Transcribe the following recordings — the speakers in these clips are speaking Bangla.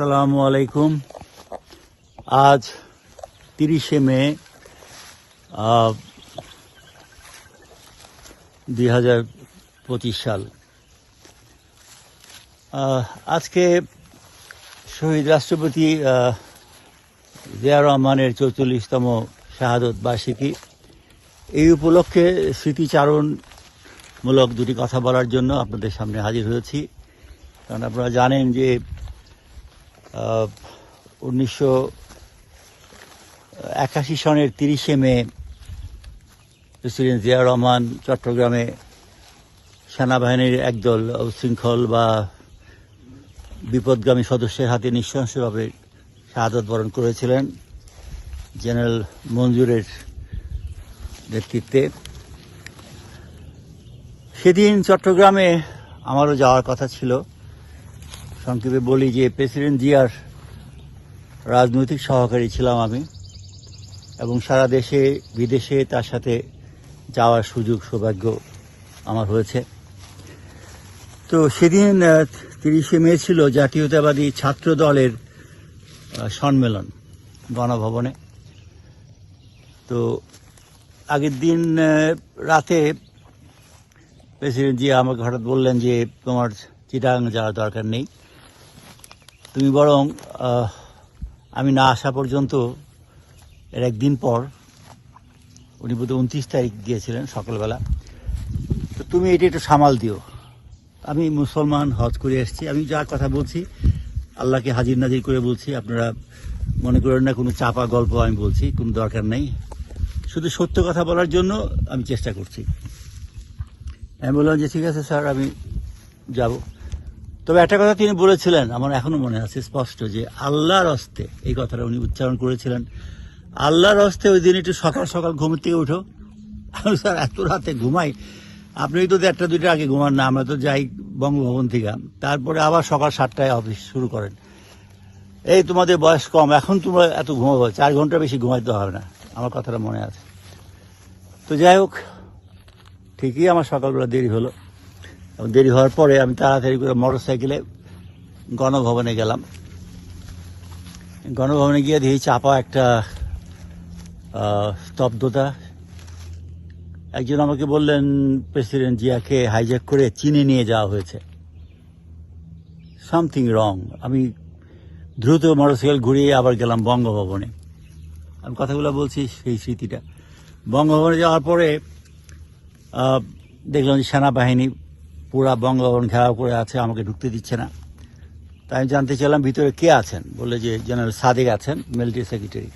আসসালামু আলাইকুম। আজ তিরিশে মে দুই হাজার পঁচিশ সাল। আজকে শহীদ রাষ্ট্রপতি জিয়া রহমানের চৌচল্লিশতম শাহাদত বার্ষিকী। এই উপলক্ষে স্মৃতিচারণমূলক দুটি কথা বলার জন্য আপনাদের সামনে হাজির হয়েছি। কারণ আপনারা জানেন যে উনিশশো একাশি সনের তিরিশে মে প্রেসিডেন্ট জিয়া রহমান চট্টগ্রামে সেনাবাহিনীর একদল উশৃঙ্খল বা বিপদগামী সদস্যের হাতে নৃশংসভাবে শাহাদত বরণ করেছিলেন জেনারেল মঞ্জুরের নেতৃত্বে। সেদিন চট্টগ্রামে আমারও যাওয়ার কথা ছিল। সংক্ষেপে বলি যে প্রেসিডেন্ট জিয়ার রাজনৈতিক সহকারী ছিলাম আমি এবং সারা দেশে, বিদেশে তার সাথে যাওয়ার সুযোগ, সৌভাগ্য আমার হয়েছে। তো সেদিন তিরিশে মে ছিল জাতীয়তাবাদী ছাত্র দলের সম্মেলন গণভবনে। তো আগের দিন রাতে প্রেসিডেন্ট জিয়া আমাকে হঠাৎ বললেন যে তোমার চিটাং যাওয়ার দরকার নেই। তুমি বরং আমি না আসা পর্যন্ত এর একদিন পর, উনি বোধহয় উনত্রিশ তারিখ গিয়েছিলেন সকালবেলা। তো তুমি এটা একটু সামাল দিও। আমি মুসলমান হজ করে এসেছি। আমি যা কথা বলছি, আল্লাহকে হাজির নাজির করে বলছি। আপনারা মনে করেন না, কোনো চাপা গল্প আমি বলছি, কোনো দরকার নেই। শুধু সত্য কথা বলার জন্য আমি চেষ্টা করছি। আমি বললাম যে, ঠিক আছে স্যার, আমি যাব। তবে একটা কথা তিনি বলেছিলেন, আমার এখনও মনে আছে স্পষ্ট, যে আল্লাহর অস্তে এই কথাটা উনি উচ্চারণ করেছিলেন, আল্লাহর অস্তে ওই দিন একটু সকাল সকাল ঘুম থেকে উঠো। স্যার, এত রাতে ঘুমাই। আপনি তো একটা দুইটা আগে ঘুমান না, আমরা তো যাই বঙ্গভবন থেকে। তারপরে আবার সকাল সাতটায় অফিস শুরু করেন। এই তোমাদের বয়স কম, এখন তোমরা এত ঘুমাবো চার ঘণ্টা বেশি ঘুমাইতে হবে না, আমার কথাটা মনে আছে। তো যাই হোক, ঠিকই আমার সকালবেলা দেরি হলো। দেরি হওয়ার পরে আমি তাড়াতাড়ি করে মোটর সাইকেলে গণভবনে গেলাম। গণভবনে গিয়ে দেখি চাপা একটা স্তব্ধতা। একজন আমাকে বললেন, প্রেসিডেন্ট জিয়াকে হাইজ্যাক করে চীনে নিয়ে যাওয়া হয়েছে। সামথিং রং আমি দ্রুত মোটরসাইকেল ঘুরিয়ে আবার গেলাম বঙ্গভবনে। আমি কথাগুলো বলছি সেই স্মৃতিটা। বঙ্গভবনে যাওয়ার পরে দেখলাম যে সেনাবাহিনী পুরা বঙ্গভবন ঘেরাও করে আছে, আমাকে ঢুকতে দিচ্ছে না। তাই আমি জানতে চাইলাম ভিতরে কে আছেন? বললে যে জেনারেল সাদেক আছেন, মিলিটারি সেক্রেটারি।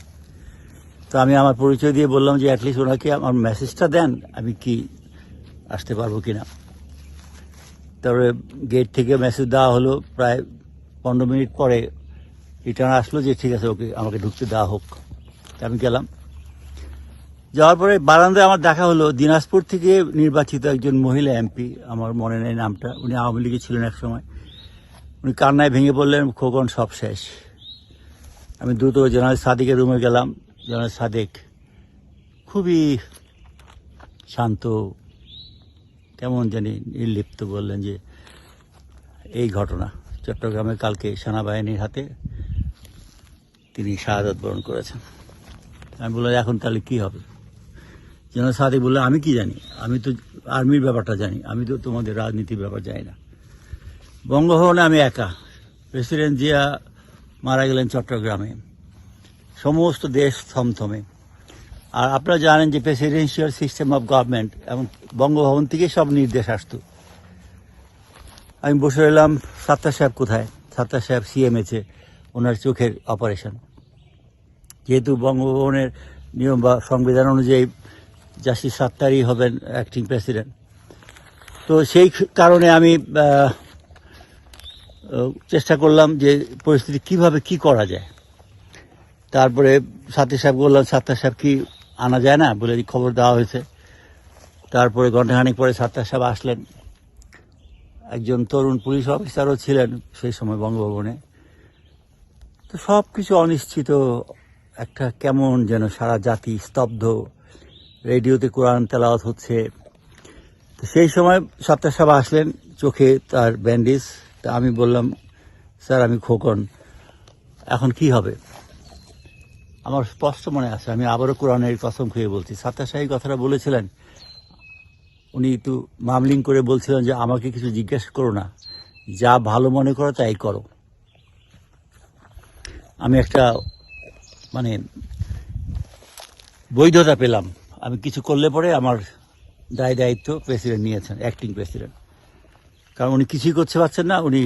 তো আমি আমার পরিচয় দিয়ে বললাম যে অ্যাটলিস্ট ওনাকে আমার মেসেজটা দেন, আমি কি আসতে পারব কি না তারপরে গেট থেকে মেসেজ দেওয়া হলো, প্রায় পনেরো মিনিট পরে রিটার্ন আসলো যে ঠিক আছে, ওকে, আমাকে ঢুকতে দেওয়া হোক। আমি গেলাম। যাওয়ার পরে বারান্দায় আমার দেখা হলো, দিনাজপুর থেকে নির্বাচিত একজন মহিলা এমপি, আমার মনে নেই নামটা, উনি আওয়ামী লীগে ছিলেন এক সময়। উনি কান্নায় ভেঙে পড়লেন, খোকন সব শেষ। আমি দ্রুত জেনারেল সাদিকের রুমে গেলাম জেনারেল সাদেক খুবই শান্ত, কেমন জানি নির্লিপ্ত বললেন যে, এই ঘটনা চট্টগ্রামে কালকে সেনাবাহিনীর হাতে তিনি শাহাদত বরণ করেছেন। আমি বললাম, এখন তাহলে কী হবে? জেনারেল সাদেক বলল, আমি কি জানি? আমি তো আর্মির ব্যাপারটা জানি। আমি তো তোমাদের রাজনীতির ব্যাপার জানি না। বঙ্গভবনে আমি একা। প্রেসিডেন্ট জিয়া মারা গেলেন চট্টগ্রামে। সমস্ত দেশ থমথমে। আর আপনারা জানেন যে প্রেসিডেন্সিয়াল সিস্টেম অফ গভর্নমেন্ট এবং বঙ্গভবন থেকে সব নির্দেশ আসতো। আমি বসে রইলাম, সাত্তার সাহেব কোথায়? সাত্তার সাহেব সিএমএচে ওনার চোখের অপারেশন যেহেতু বঙ্গভবনের নিয়ম বা সংবিধান অনুযায়ী জাস্টিস সাত্তারই হবেন অ্যাক্টিং প্রেসিডেন্ট তো সেই কারণে আমি চেষ্টা করলাম যে পরিস্থিতি কীভাবে কি করা যায়। তারপরে সাথী সাহেব বললাম, সাত্তার সাহেব কি আনা যায় না? বলে খবর দেওয়া হয়েছে। তারপরে ঘণ্টাখানিক পরে সাত্তার সাহেব আসলেন। একজন তরুণ পুলিশ অফিসারও ছিলেন সেই সময় বঙ্গভবনে। তো সব কিছু অনিশ্চিত, একটা কেমন যেন সারা জাতি স্তব্ধ। রেডিওতে কোরআন তেলাওয়াত হচ্ছে। তো সেই সময় সপ্তাহ সাহেব আসলেন, চোখে তার ব্যান্ডেজ। তা আমি বললাম, স্যার, আমি খোকন। এখন কি হবে? আমার স্পষ্ট মনে আছে, আমি আবারও কোরআনের কসম খেয়ে বলছি। সাত্তার সাহেব কথাটা বলেছিলেন। উনি একটু মামলিং করে বলছিলেন যে, আমাকে কিছু জিজ্ঞেস করো না। যা ভালো মনে করো, তাই করো। আমি একটা মানে বৈধতা পেলাম। আমি কিছু করলে পরে আমার দায় দায়িত্ব প্রেসিডেন্ট নিয়েছেন অ্যাক্টিং প্রেসিডেন্ট কারণ উনি কিছুই করতে পারছেন না, উনি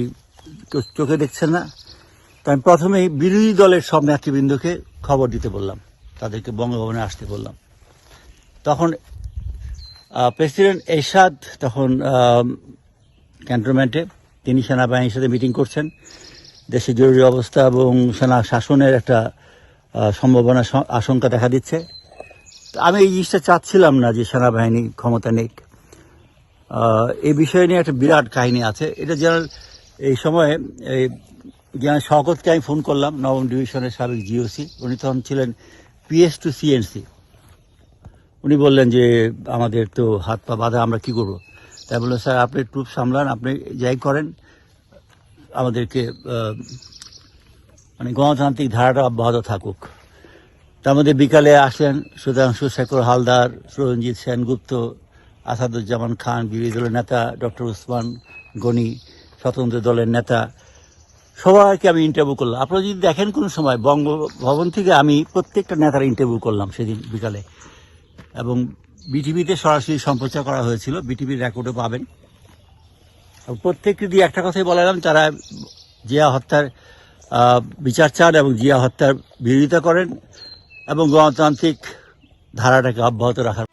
চোখে দেখছেন না। তাই আমি প্রথমেই বিরোধী দলের সব নেতৃবৃন্দকে খবর দিতে বললাম, তাদেরকে বঙ্গভবনে আসতে বললাম। তখন প্রেসিডেন্ট এরশাদ তখন ক্যান্টনমেন্টে, তিনি সেনাবাহিনীর সাথে মিটিং করছেন। দেশে জরুরি অবস্থা এবং সেনা শাসনের একটা সম্ভাবনা আশঙ্কা দেখা দিচ্ছে। আমি এই জিনিসটা চাচ্ছিলাম না যে সেনাবাহিনী ক্ষমতা নেই এই বিষয় নিয়ে একটা বিরাট কাহিনী আছে। এটা জেনারেল, এই সময়ে এই জেনারেল শওকতকে আমি ফোন করলাম, নবম ডিভিশনের সাবেক জিওসি উনি তখন ছিলেন পিএস টু সিএনসি উনি বললেন যে, আমাদের তো হাত পা বাঁধা, আমরা কি করব? তাই বললেন স্যার, আপনি ট্রুপ সামলান, আপনি যাই করেন। আমাদেরকে মানে গণতান্ত্রিক ধারাটা অব্যাহত থাকুক। তার মধ্যে বিকালে আসেন সুধাংশু শেখর হালদার, সুরঞ্জিত সেনগুপ্ত, আসাদুজ্জামান খান বিরোধী দলের নেতা, ডক্টর উসমান গনি, স্বতন্ত্র দলের নেতা। সবাইকে আমি ইন্টারভিউ করলাম। আপনারা যদি দেখেন কোনো সময়, বঙ্গভবন থেকে আমি প্রত্যেকটা নেতার ইন্টারভিউ করলাম সেদিন বিকালে। এবং বিটিভিতে সরাসরি সম্প্রচার করা হয়েছিল, বিটিভির রেকর্ডও পাবেন। প্রত্যেককে দিয়ে একটা কথাই বলালাম, তারা জিয়া হত্যার বিচার চান এবং জিয়া হত্যার বিরোধিতা করেন। এবং গণতান্ত্রিক ধারাটাকে অব্যাহত রাখার